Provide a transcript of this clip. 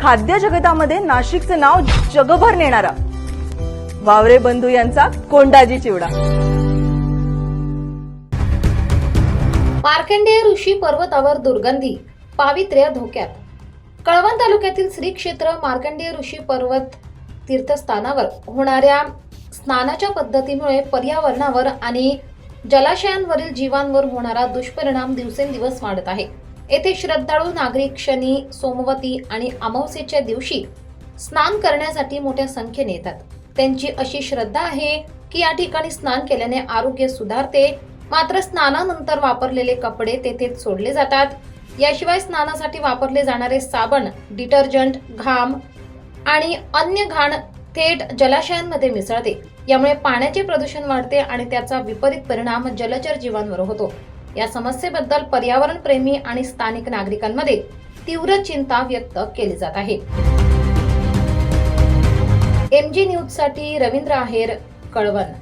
खाद्य जगतामध्ये नाशिकचं नाव जगभर नेणारा. वावरे बंधू यांचा कोंडाजी चिवडा. मार्कंडेय ऋषी पर्वतावर दुर्गंधी पावित्र्य धोक्यात. कळवण तालुक्यातील श्री क्षेत्र मार्कंडेय ऋषी पर्वत तीर्थस्थानावर होणाऱ्या स्नानाच्या पद्धतीमुळे पर्यावरणावर आणि जलाशयांवरील जीवांवर होणारा दुष्परिणाम दिवसेंदिवस वाढत आहे. येथे श्रद्धाळू नागरिक शनी सोमवती आणि अमावस्येच्या दिवशी स्नान करण्यासाठी मोठ्या संख्येने येतात. त्यांची अशी श्रद्धा आहे की या ठिकाणी स्नान केल्याने आरोग्य सुधारते. मात्र स्नानानंतर वापरलेले कपडे तेथेच सोडले जातात. याशिवाय स्नानासाठी वापरले जाणारे साबण डिटर्जंट घाम आणि अन्य घाण थेट जलाशयांमध्ये मिसळते. यामुळे पाण्याचे प्रदूषण वाढते आणि त्याचा विपरीत परिणाम जलचर जीवांवर होतो. या समस्येबद्दल पर्यावरण प्रेमी आणि स्थानिक नागरिकांमध्ये तीव्र चिंता व्यक्त केली जात आहे. एम जी न्यूजसाठी रवींद्र आहेर कळवण.